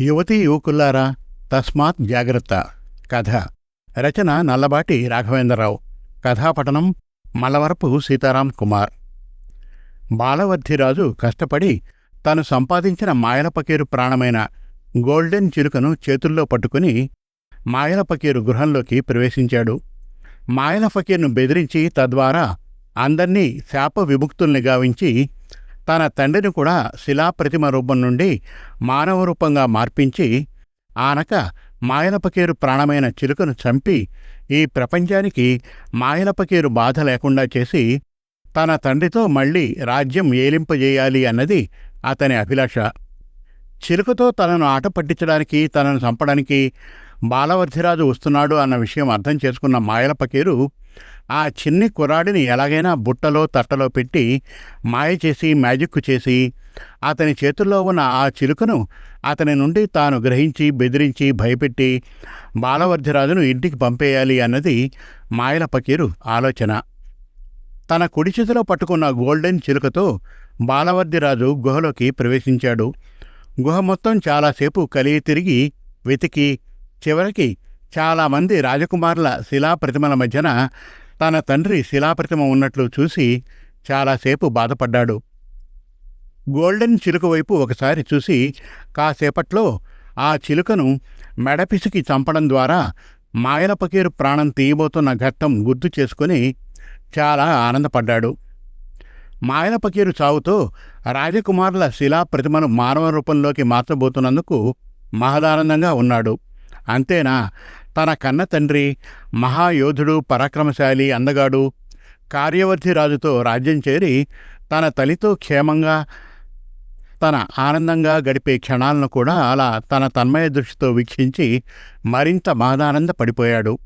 యువతీ యువకుల్లారా తస్మాత్ జాగ్రత్త. కథ. రచన నల్లబాటి రాఘవేంద్రరావు. కథాపఠనం మలవరపు సీతారాం కుమార్. బాలవర్ధిరాజు కష్టపడి తను సంపాదించిన మాయలపకీరు ప్రాణమైన గోల్డెన్ చిలుకను చేతుల్లో పట్టుకుని మాయలపకీరు గృహంలోకి ప్రవేశించాడు. మాయల ఫకీర్ను బెదిరించి తద్వారా అందర్నీ శాప విముక్తుల్ని గావించి తన తండ్రిని కూడా శిలాప్రతిమ రూపం నుండి మానవ రూపంగా మార్పించి ఆనక మాయలపకేరు ప్రాణమైన చిలుకను చంపి ఈ ప్రపంచానికి మాయలపకేరు బాధ లేకుండా చేసి తన తండ్రితో మళ్ళీ రాజ్యం ఏలింపజేయాలి అన్నది అతని అభిలాష. చిలుకతో తనను ఆట పట్టించడానికి తనను చంపడానికి బాలవర్ధిరాజు వస్తున్నాడు అన్న విషయం అర్థం చేసుకున్న మాయల పకీరు ఆ చిన్ని కుర్రాడిని ఎలాగైనా బుట్టలో తట్టలో పెట్టి మాయ చేసి మ్యాజిక్ చేసి అతని చేతుల్లో ఉన్న ఆ చిలుకను అతని నుండి తాను గ్రహించి బెదిరించి భయపెట్టి బాలవర్ధిరాజును ఇంటికి పంపేయాలి అన్నది మాయల పకీరు ఆలోచన. తన కుడి చేతిలో పట్టుకున్న గోల్డెన్ చిలుకతో బాలవర్ధిరాజు గుహలోకి ప్రవేశించాడు. గుహ మొత్తం చాలాసేపు కలిగి తిరిగి వెతికి చివరికి చాలామంది రాజకుమారుల శిలాప్రతిమల మధ్యన తన తండ్రి శిలాప్రతిమ ఉన్నట్లు చూసి చాలాసేపు బాధపడ్డాడు. గోల్డెన్ చిలుక వైపు ఒకసారి చూసి కాసేపట్లో ఆ చిలుకను మెడపిసికి చంపడం ద్వారా మాయల పకీరు ప్రాణం తీయబోతున్న ఘట్టం గుర్తు చేసుకుని చాలా ఆనందపడ్డాడు. మాయల పకీరు చావుతో రాజకుమారుల శిలా ప్రతిమను మానవ రూపంలోకి మార్చబోతున్నందుకు మహదానందంగా ఉన్నాడు. అంతేనా? తన కన్న తండ్రి మహాయోధుడు పరాక్రమశాలి అందగాడు కార్యవర్ధి రాజుతో రాజ్యం చేరి తన తల్లితో క్షేమంగా తన ఆనందంగా గడిపే క్షణాలను కూడా అలా తన తన్మయ దృష్టితో వీక్షించి మరింత మహదానంద పడిపోయాడు.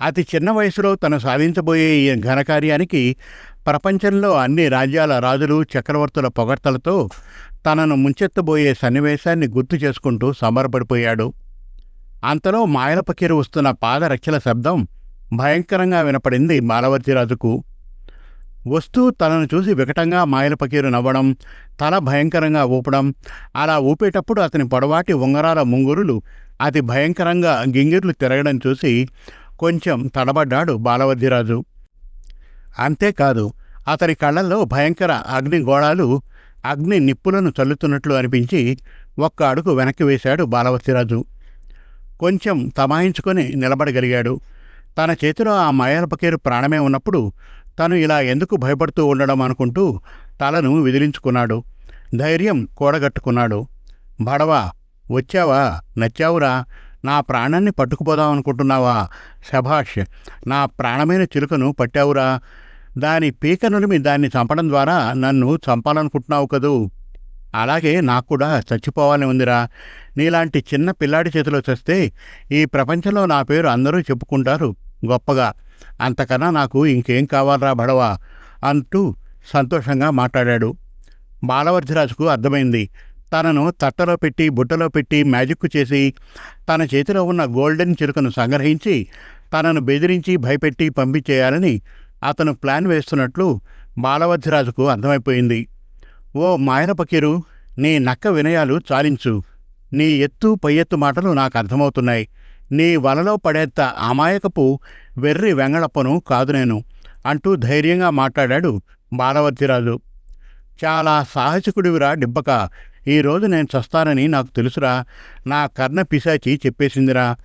అతి చిన్న వయసులో తను సాధించబోయే ఈ ఘనకార్యానికి ప్రపంచంలో అన్ని రాజ్యాల రాజులు చక్రవర్తుల పొగడ్తలతో తనను ముంచెత్తబోయే సన్నివేశాన్ని గుర్తు చేసుకుంటూ సంబరపడిపోయాడు. అంతలో మాయలపకీరు వస్తున్న పాదరక్షల శబ్దం భయంకరంగా వినపడింది మాలవర్తిరాజుకు వస్తూ తనను చూసి వికటంగా మాయలపకీరు నవ్వడం తల భయంకరంగా ఊపడం అలా ఊపేటప్పుడు అతని పొడవాటి ఉంగరాల ముంగురులు అతి భయంకరంగా గింగిర్లు తిరగడం చూసి కొంచెం తడబడ్డాడు బాలవర్ధిరాజు. అంతేకాదు అతని కళ్ళల్లో భయంకర అగ్ని గోళాలు అగ్ని నిప్పులను చల్లుతున్నట్లు అనిపించి ఒక్క అడుగు వెనక్కి వేశాడు బాలవర్తిరాజు. కొంచెం తమాయించుకొని నిలబడగలిగాడు. తన చేతిలో ఆ మయాలపకేరు ప్రాణమే ఉన్నప్పుడు తను ఇలా ఎందుకు భయపడుతూ ఉండడం అనుకుంటూ తలను విదిలించుకున్నాడు. ధైర్యం కూడగట్టుకున్నాడు. బడవా వచ్చావా? నచ్చావురా? నా ప్రాణాన్ని పట్టుకుపోదాం అనుకుంటున్నావా? శభాష్ నా ప్రాణమైన చిలుకను పట్టావురా? దాని పీక నులిమి దాన్ని చంపడం ద్వారా నన్ను చంపాలనుకుంటున్నావు కదూ? అలాగే నాకు కూడా చచ్చిపోవాలని ఉందిరా. నీలాంటి చిన్న పిల్లాడి చేతిలో చస్తే ఈ ప్రపంచంలో నా పేరు అందరూ చెప్పుకుంటారు గొప్పగా. అంతకన్నా నాకు ఇంకేం కావాలరా బడవా అంటూ సంతోషంగా మాట్లాడాడు. బాలవర్ధిరాజుకు అర్థమైంది. తనను తట్టలో పెట్టి బుట్టలో పెట్టి మ్యాజిక్ చేసి తన చేతిలో ఉన్న గోల్డెన్ చిరుకను సంగ్రహించి తనను బెదిరించి భయపెట్టి పంపించేయాలని అతను ప్లాన్ వేస్తున్నట్లు బాలవర్ధిరాజుకు అర్థమైపోయింది. ఓ మాయన పకీరు నీ నక్క వినయాలు చాలించు. నీ ఎత్తు పై ఎత్తు మాటలు నాకు అర్థమవుతున్నాయి నీ వలలో పడేంత అమాయకపు వెర్రి వెంగళప్పను కాదు నేను అంటూ ధైర్యంగా మాట్లాడాడు బాలవర్తిరాజు. చాలా సాహసికుడివిరా డిబ్బక ఈరోజు నేను చస్తానని నాకు తెలుసురా. నా కర్ణ పిశాచి చెప్పేసిందిరా.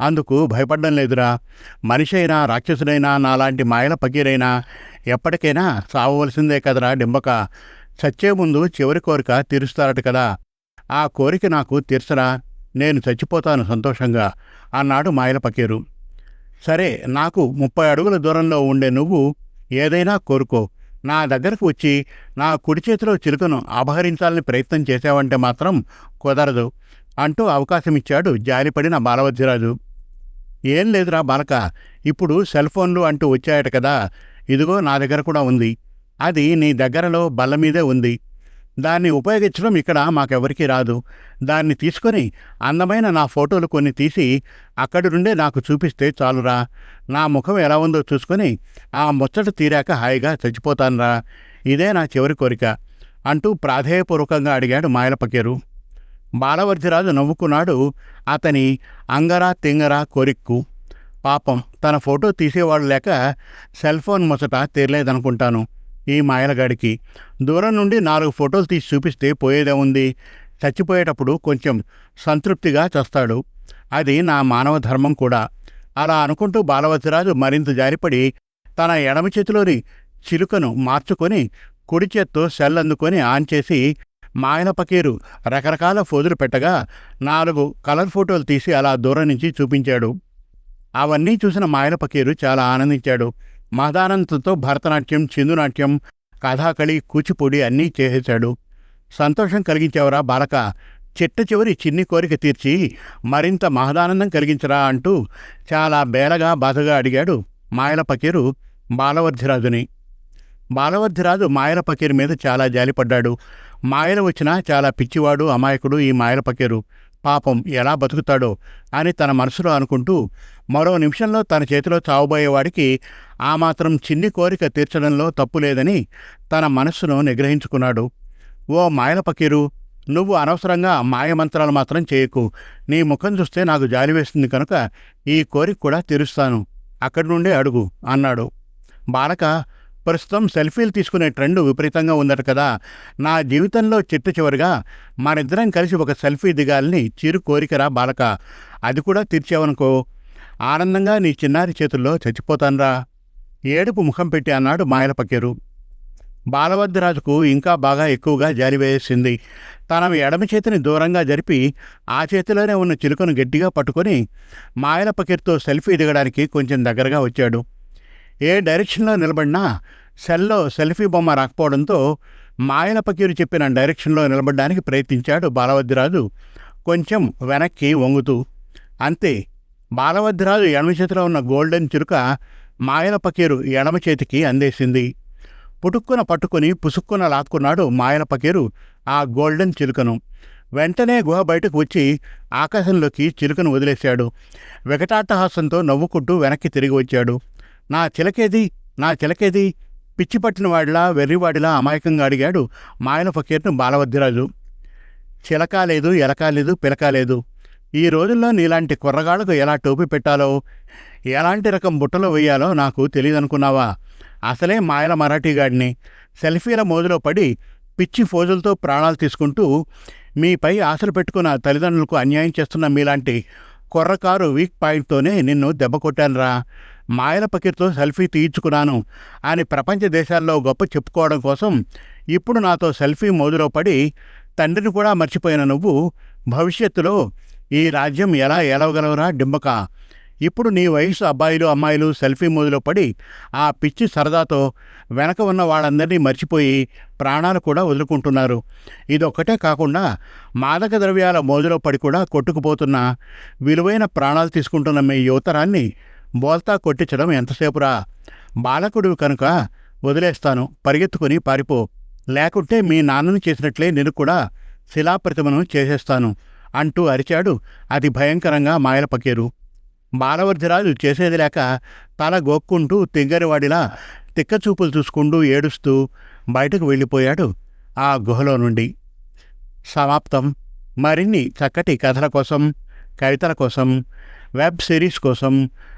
అందుకు భయపడడం లేదురా. మనిషి అయినా రాక్షసుడైనా నాలాంటి మాయల పకీరైనా ఎప్పటికైనా సావవలసిందే కదరా డింబక చచ్చే ముందు చివరి కోరిక తీరుస్తారట కదా. ఆ కోరిక నాకు తీర్చరా? నేను చచ్చిపోతాను సంతోషంగా అన్నాడు మాయల పకీరు. సరే నాకు ముప్పై అడుగుల దూరంలో ఉండే నువ్వు ఏదైనా కోరుకో. నా దగ్గరకు వచ్చి నా కుడి చేతిలో చిలుకను అపహరించాలని ప్రయత్నం చేశావంటే మాత్రం కుదరదు అంటూ అవకాశమిచ్చాడు జాలిపడిన బాలవద్యరాజు. ఏం లేదురా బాలక ఇప్పుడు సెల్ ఫోన్లు అంటూ వచ్చాయట కదా. ఇదిగో నా దగ్గర కూడా ఉంది. అది నీ దగ్గరలో బల్ల మీదే ఉంది. దాన్ని ఉపయోగించడం ఇక్కడ మాకెవరికీ రాదు. దాన్ని తీసుకొని అందమైన నా ఫోటోలు కొన్ని తీసి అక్కడి నుండే నాకు చూపిస్తే చాలురా. నా ముఖం ఎలా ఉందో చూసుకొని ఆ ముచ్చట తీరాక హాయిగా చచ్చిపోతానురా. ఇదే నా చివరి కోరిక అంటూ ప్రాధేయపూర్వకంగా అడిగాడు మాయలపకేరు. బాలవర్ధిరాజు నవ్వుకున్నాడు అతని అంగరా తింగరా కొరిక్కు. పాపం తన ఫోటో తీసేవాడు లేక సెల్ ఫోన్ ముసట తీరలేదనుకుంటాను. ఈ మాయలగాడికి. దూరం నుండి నాలుగు ఫోటోలు తీసి చూపిస్తే పోయేదే ఉంది చచ్చిపోయేటప్పుడు కొంచెం సంతృప్తిగా చస్తాడు. అది నా మానవ ధర్మం కూడా. అలా అనుకుంటూ బాలవతిరాజు మరింత జారిపడి తన ఎడమ చేతిలోని చిలుకను మార్చుకొని కుడి చేత్తో సెల్ అందుకొని ఆన్ చేసి మాయన పకీరు రకరకాల ఫోజులు పెట్టగా నాలుగు కలర్ ఫోటోలు తీసి అలా దూరం నుంచి చూపించాడు. అవన్నీ చూసిన మాయన పకీరు చాలా ఆనందించాడు. మహదానందంతో భరతనాట్యం చిందునాట్యం కథాకళి కూచిపూడి అన్నీ చేసేశాడు. సంతోషం కలిగించేవరా బాలక? చిట్ట చివరి చిన్ని కోరిక తీర్చి మరింత మహదానందం కలిగించరా అంటూ చాలా బేలగా బాధగా అడిగాడు మాయల పకీరు బాలవర్ధిరాజుని. బాలవర్ధిరాజు మాయల పకీరు మీద చాలా జాలిపడ్డాడు. మాయలు వచ్చినా చాలా పిచ్చివాడు అమాయకుడు ఈ మాయల పకీరు పాపం ఎలా బతుకుతాడో అని తన మనసులో అనుకుంటూ మరో నిమిషంలో తన చేతిలో చావబోయేవాడికి ఆ మాత్రం చిన్ని కోరిక తీర్చడంలో తప్పు లేదని తన మనస్సును నిగ్రహించుకున్నాడు. ఓ మాయల పకీరు నువ్వు అనవసరంగా మాయమంత్రాలు మాత్రం చేయకు. నీ ముఖం చూస్తే నాకు జాలి వేస్తుంది కనుక ఈ కోరిక కూడా తీరుస్తాను. అక్కడి నుండే అడుగు అన్నాడు. బాలక ప్రస్తుతం సెల్ఫీలు తీసుకునే ట్రెండ్ విపరీతంగా ఉందట కదా. నా జీవితంలో చిట్ట చివరిగా మనిద్దరం కలిసి ఒక సెల్ఫీ దిగాలని చిరు కోరికరా బాలక. అది కూడా తీర్చావనుకో. ఆనందంగా నీ చిన్నారి చేతుల్లో చచ్చిపోతానురా. ఏడుపు ముఖం పెట్టి అన్నాడు మాయల పక్కేరు. బాలభద్రరాజుకు ఇంకా బాగా ఎక్కువగా జారివేసింది తన ఎడమ చేతిని దూరంగా జరిపి ఆ చేతిలోనే ఉన్న చిలుకను గట్టిగా పట్టుకొని మాయల పకీర్తో సెల్ఫీ దిగడానికి కొంచెం దగ్గరగా వచ్చాడు. ఏ డైరెక్షన్లో నిలబడినా సెల్లో సెల్ఫీ బొమ్మ రాకపోవడంతో మాయల పకీరు చెప్పిన డైరెక్షన్లో నిలబడడానికి ప్రయత్నించాడు బాలవద్రాజు కొంచెం వెనక్కి వంగుతూ అంతే బాలవద్రాజు ఎడమ చేతిలో ఉన్న గోల్డెన్ చిరుక మాయల పకీరు ఎడమ చేతికి అందేసింది. పుటుక్కున పట్టుకుని పుసుక్కున లాక్కున్నాడు మాయల పకీరు ఆ గోల్డెన్ చిలుకను. వెంటనే గుహ బయటకు వచ్చి ఆకాశంలోకి చిలుకను వదిలేశాడు. వికటాట్టహాసంతో నవ్వుకుంటూ వెనక్కి తిరిగి వచ్చాడు. నా చిలకేది? నా చిలకేది? పిచ్చి వాడిలా వెర్రివాడిలా అమాయకంగా అడిగాడు మాయన ఫకీర్ను బాలవద్దిరాజు చిలక లేదు ఎలక లేదు పిలక లేదు ఈ రోజుల్లో నీలాంటి కుర్రగాళ్ళకు ఎలా టోపీ పెట్టాలో ఎలాంటి రకం బుట్టలో వేయాలో నాకు తెలియదనుకున్నావా? అసలే మాయల మరాఠీగాడిని. సెల్ఫీల మోజులో పడి పిచ్చి ఫోజులతో ప్రాణాలు తీసుకుంటూ మీపై ఆశలు పెట్టుకున్న తల్లిదండ్రులకు అన్యాయం చేస్తున్న మీలాంటి కుర్రకారు వీక్ పాయింట్తోనే నిన్ను దెబ్బ కొట్టానురా. మాయల పకిర్తో సెల్ఫీ తీయించుకున్నాను. అని ప్రపంచ దేశాల్లో గొప్ప చెప్పుకోవడం కోసం ఇప్పుడు నాతో సెల్ఫీ మోదులో పడి తండ్రిని కూడా మర్చిపోయిన నువ్వు భవిష్యత్తులో ఈ రాజ్యం ఎలా ఏలవగలవురా డింబక? ఇప్పుడు నీ వయసు అబ్బాయిలు అమ్మాయిలు సెల్ఫీ మోదులో పడి ఆ పిచ్చి సరదాతో వెనక ఉన్న వాళ్ళందరినీ మర్చిపోయి ప్రాణాలు కూడా వదులుకుంటున్నారు. ఇదొక్కటే కాకుండా మాదక ద్రవ్యాల మోజులో పడి కూడా కొట్టుకుపోతున్న విలువైన ప్రాణాలు తీసుకుంటున్న మీ యువతరాన్ని బోల్తా కొట్టించడం ఎంతసేపురా? బాలకుడు కనుక వదిలేస్తాను పరిగెత్తుకుని పారిపో. లేకుంటే మీ నాన్నను చేసినట్లే నేను కూడా శిలాప్రతిమను చేసేస్తాను అంటూ అరిచాడు అతి భయంకరంగా మాయల పకీరు బాలవర్ధిరాజు చేసేది లేక తల గోక్కుంటూ తింగరివాడిలా తిక్కచూపులు చూసుకుంటూ ఏడుస్తూ బయటకు వెళ్ళిపోయాడు ఆ గుహలో నుండి. సమాప్తం. మరిన్ని చక్కటి కథల కోసం కవితల కోసం వెబ్ సిరీస్ కోసం